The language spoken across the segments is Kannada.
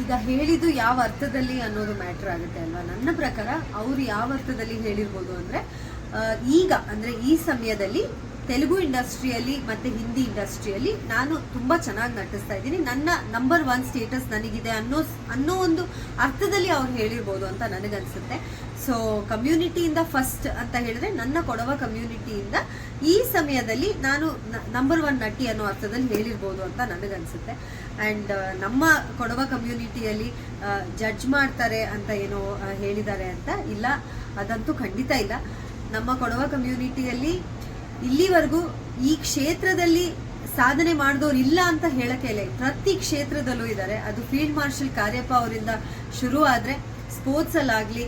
ಈಗ ಹೇಳಿದ್ದು ಯಾವ ಅರ್ಥದಲ್ಲಿ ಅನ್ನೋದು ಮ್ಯಾಟರ್ ಆಗುತ್ತೆ ಅಲ್ವಾ? ನನ್ನ ಪ್ರಕಾರ ಅವ್ರು ಯಾವ ಅರ್ಥದಲ್ಲಿ ಹೇಳಿರ್ಬೋದು ಅಂದ್ರೆ ಈಗ ಅಂದ್ರೆ ಈ ಸಮಯದಲ್ಲಿ ತೆಲುಗು ಇಂಡಸ್ಟ್ರಿಯಲ್ಲಿ ಮತ್ತೆ ಹಿಂದಿ ಇಂಡಸ್ಟ್ರಿಯಲ್ಲಿ ನಾನು ತುಂಬ ಚೆನ್ನಾಗಿ ನಟಿಸ್ತಾ ಇದ್ದೀನಿ. ನನ್ನ ನಂಬರ್ ಒನ್ ಸ್ಟೇಟಸ್ ನನಗಿದೆ ಅನ್ನೋ ಅನ್ನೋ ಒಂದು ಅರ್ಥದಲ್ಲಿ ಅವ್ರು ಹೇಳಿರ್ಬೋದು ಅಂತ ನನಗನ್ಸುತ್ತೆ. ಸೊ ಕಮ್ಯುನಿಟಿಯಿಂದ ಫಸ್ಟ್ ಅಂತ ಹೇಳಿದ್ರೆ ನನ್ನ ಕೊಡವ ಕಮ್ಯುನಿಟಿಯಿಂದ ಈ ಸಮಯದಲ್ಲಿ ನಾನು ನಂಬರ್ ಒನ್ ನಟಿ ಅನ್ನೋ ಅರ್ಥದಲ್ಲಿ ಹೇಳಿರ್ಬೋದು ಅಂತ ನನಗನ್ಸುತ್ತೆ. ಆ್ಯಂಡ್ ನಮ್ಮ ಕೊಡವ ಕಮ್ಯುನಿಟಿಯಲ್ಲಿ ಜಡ್ಜ್ ಮಾಡ್ತಾರೆ ಅಂತ ಏನೋ ಹೇಳಿದ್ದಾರೆ ಅಂತ ಇಲ್ಲ. ಅದಂತೂ ಖಂಡಿತ ಇಲ್ಲ. ನಮ್ಮ ಕೊಡವ ಕಮ್ಯುನಿಟಿಯಲ್ಲಿ ಇಲ್ಲಿವರೆಗೂ ಈ ಕ್ಷೇತ್ರದಲ್ಲಿ ಸಾಧನೆ ಮಾಡಿದವ್ರು ಇಲ್ಲ ಅಂತ ಹೇಳಕ್ಕೆ ಇಲ್ಲ ಪ್ರತಿ ಕ್ಷೇತ್ರದಲ್ಲೂ ಇದ್ದಾರೆ. ಅದು ಫೀಲ್ಡ್ ಮಾರ್ಷಲ್ ಕಾರ್ಯಪ್ಪ ಅವರಿಂದ ಶುರು ಆದರೆ ಸ್ಪೋರ್ಟ್ಸಲ್ಲಾಗಲಿ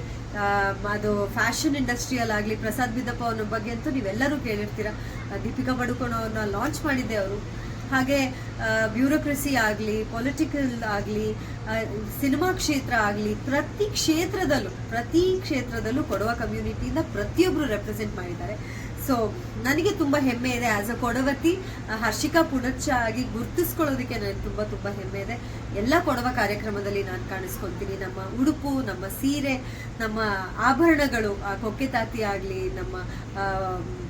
ಅದು ಫ್ಯಾಷನ್ ಇಂಡಸ್ಟ್ರಿಯಲ್ಲಾಗಲಿ ಪ್ರಸಾದ್ ಬಿದ್ದಪ್ಪ ಅವನ ಬಗ್ಗೆ ಅಂತೂ ನೀವೆಲ್ಲರೂ ಕೇಳಿರ್ತೀರ. ದೀಪಿಕಾ ಪಡುಕೋಣ ಅವ್ರನ್ನ ಲಾಂಚ್ ಮಾಡಿದ್ದೆ ಅವರು. ಹಾಗೆ ಬ್ಯೂರೋಕ್ರಸಿ ಆಗಲಿ ಪೊಲಿಟಿಕಲ್ ಆಗಲಿ ಸಿನಿಮಾ ಕ್ಷೇತ್ರ ಆಗಲಿ, ಪ್ರತಿ ಕ್ಷೇತ್ರದಲ್ಲೂ ಪ್ರತಿ ಕ್ಷೇತ್ರದಲ್ಲೂ ಕೊಡುವ ಕಮ್ಯುನಿಟಿಯಿಂದ ಪ್ರತಿಯೊಬ್ಬರು ರೆಪ್ರೆಸೆಂಟ್ ಮಾಡಿದ್ದಾರೆ. ಸೊ ನನಗೆ ತುಂಬ ಹೆಮ್ಮೆ ಇದೆ ಆ್ಯಸ್ ಅ ಕೊಡವತಿ ಹರ್ಷಿಕಾ ಪುಣಚ್ಚ ಆಗಿ ಗುರುತಿಸ್ಕೊಳ್ಳೋದಕ್ಕೆ ನನಗೆ ತುಂಬ ತುಂಬ ಹೆಮ್ಮೆ ಇದೆ. ಎಲ್ಲ ಕೊಡವ ಕಾರ್ಯಕ್ರಮದಲ್ಲಿ ನಾನು ಕಾಣಿಸ್ಕೊಳ್ತೀನಿ. ನಮ್ಮ ಉಡುಪು, ನಮ್ಮ ಸೀರೆ, ನಮ್ಮ ಆಭರಣಗಳು, ಆ ಕೊಕ್ಕೆತಾತಿ ಆಗಲಿ, ನಮ್ಮ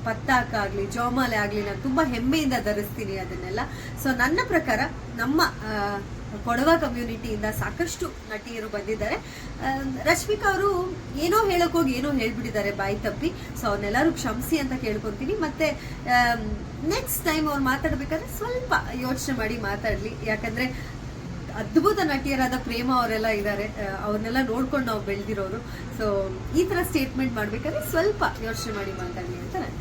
ಪತ್ತಾಕ ಆಗಲಿ, ಜೋಮಾಲೆ ಆಗಲಿ ನಾನು ತುಂಬ ಹೆಮ್ಮೆಯಿಂದ ಧರಿಸ್ತೀನಿ ಅದನ್ನೆಲ್ಲ. ಸೊ ನನ್ನ ಪ್ರಕಾರ ನಮ್ಮ ಕೊಡವ ಕಮ್ಯುನಿಟಿಯಿಂದ ಸಾಕಷ್ಟು ನಟಿಯರು ಬಂದಿದ್ದಾರೆ. ರಶ್ಮಿಕಾ ಅವರು ಏನೋ ಹೇಳೋಕ್ಕೋಗಿ ಏನೋ ಹೇಳ್ಬಿಟ್ಟಿದ್ದಾರೆ ಬಾಯಿ ತಪ್ಪಿ. ಸೊ ಅವ್ರನ್ನೆಲ್ಲರೂ ಕ್ಷಮಿಸಿ ಅಂತ ಕೇಳ್ಕೊತೀನಿ. ಮತ್ತೆ ನೆಕ್ಸ್ಟ್ ಟೈಮ್ ಅವ್ರು ಮಾತಾಡ್ಬೇಕಾದ್ರೆ ಸ್ವಲ್ಪ ಯೋಚನೆ ಮಾಡಿ ಮಾತಾಡಲಿ. ಯಾಕಂದ್ರೆ ಅದ್ಭುತ ನಟಿಯರಾದ ಪ್ರೇಮ ಅವರೆಲ್ಲ ಇದ್ದಾರೆ ಅವ್ರನ್ನೆಲ್ಲ ನೋಡ್ಕೊಂಡು ನಾವು ಬೆಳೆದಿರೋರು. ಸೊ ಈ ಥರ ಸ್ಟೇಟ್ಮೆಂಟ್ ಮಾಡಬೇಕಾದ್ರೆ ಸ್ವಲ್ಪ ಯೋಚನೆ ಮಾಡಿ ಮಾತಾಡಲಿ ಅಂತ ನಾನು